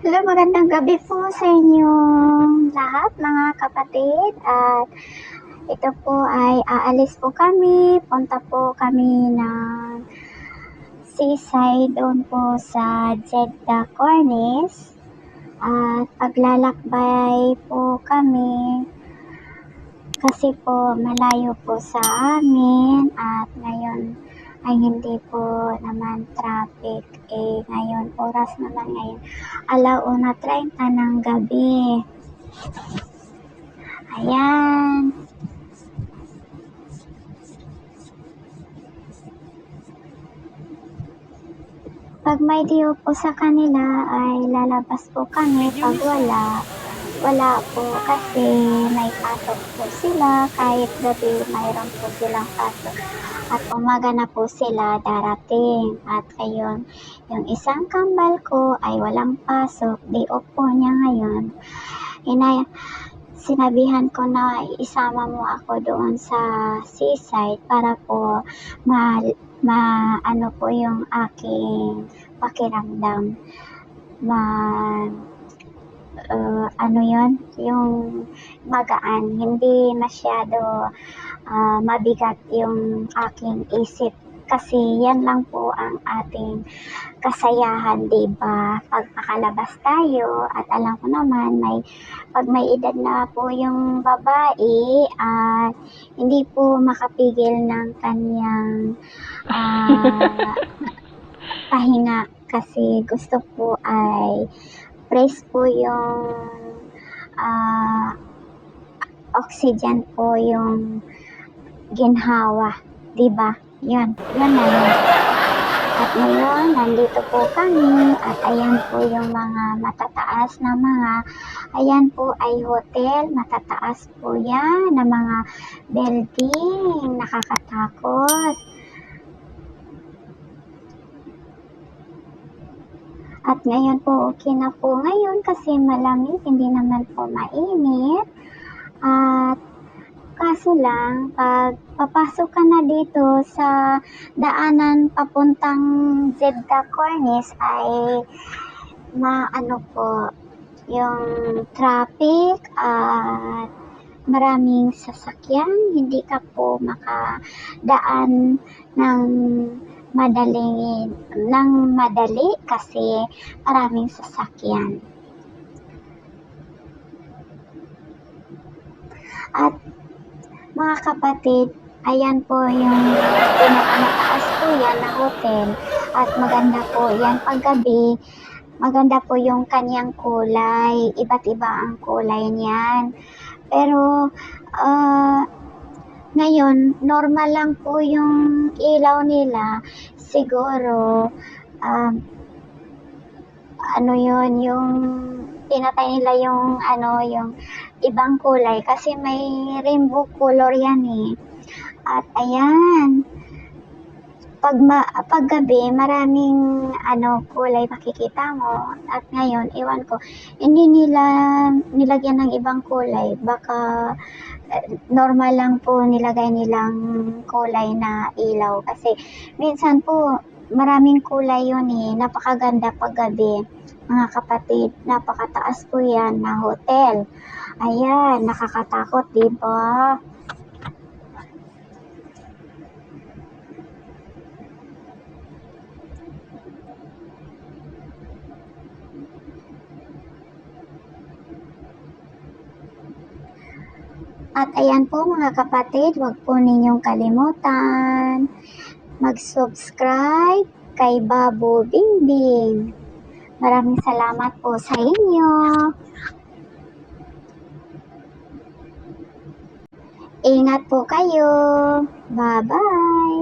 Hello, magandang gabi po sa inyong lahat mga kapatid. At ito po ay aalis po kami, punta po kami ng seaside doon po sa Jeddah Cornice. At paglalakbay po kami kasi po malayo po sa amin. At ngayon ay hindi po naman traffic. Eh ngayon oras naman ngayon. Alauna 30 ng gabi. Ayan. Pag may diyo po sa kanila ay lalabas po kami pag wala wala po kasi may pasok po sila. Kahit gabi mayroon po silang pasok. At umaga na po sila darating. At ngayon yung isang kambal ko ay walang pasok. Di off po niya ngayon. Inay sinabihan ko na isama mo ako doon sa seaside para po ma, ma ano po yung aking pakiramdam. Ma uh, ano yon yung magaan. Hindi masyado ah, mabigat yung aking isip. Kasi yan lang po ang ating kasayahan, di ba? Pag makalabas tayo at alam ko naman may pag may edad na po yung babae at hindi po makapigil ng kanyang ah, pahinga. Kasi gusto po ay fresh po yung ah, oxygen po yung ginhawa, 'di ba? 'Yun, 'yun na yun. At ngayon, nandito po kami at ayan po yung mga matataas na mga ayan po ay hotel, matataas po yan na mga building, nakakatakot. At ngayon po, okay na po ngayon kasi malamig, hindi naman po mainit. At kaso lang, pag papasok ka na dito sa daanan papuntang Jeddah Cornice ay maano po, yung traffic at maraming sasakyan, hindi ka po makadaan ng madaling ng madali kasi maraming sasakyan. At mga kapatid, ayan po yung pinakamataas po yan na hotel at maganda po yan paggabi. Maganda po yung kanyang kulay. Iba't iba ang kulay niyan. Pero, ah, ngayon, normal lang po yung ilaw nila. Siguro, um, ano yun, yung pinatay nila yung ano, yung ibang kulay kasi may rainbow color yan eh. At ayan, pag, ma, pag maraming ano, kulay makikita mo. At ngayon, iwan ko, hindi nila nilagyan ng ibang kulay. Baka eh, normal lang po nilagay nilang kulay na ilaw. Kasi minsan po, maraming kulay yun eh. Napakaganda pag gabi. Mga kapatid, napakataas po yan na hotel. Ayan, nakakatakot, di ba? At ayan po mga kapatid, huwag po ninyong kalimutan mag-subscribe kay Babu Bingbing. Maraming salamat po sa inyo. Ingat po kayo. Bye-bye.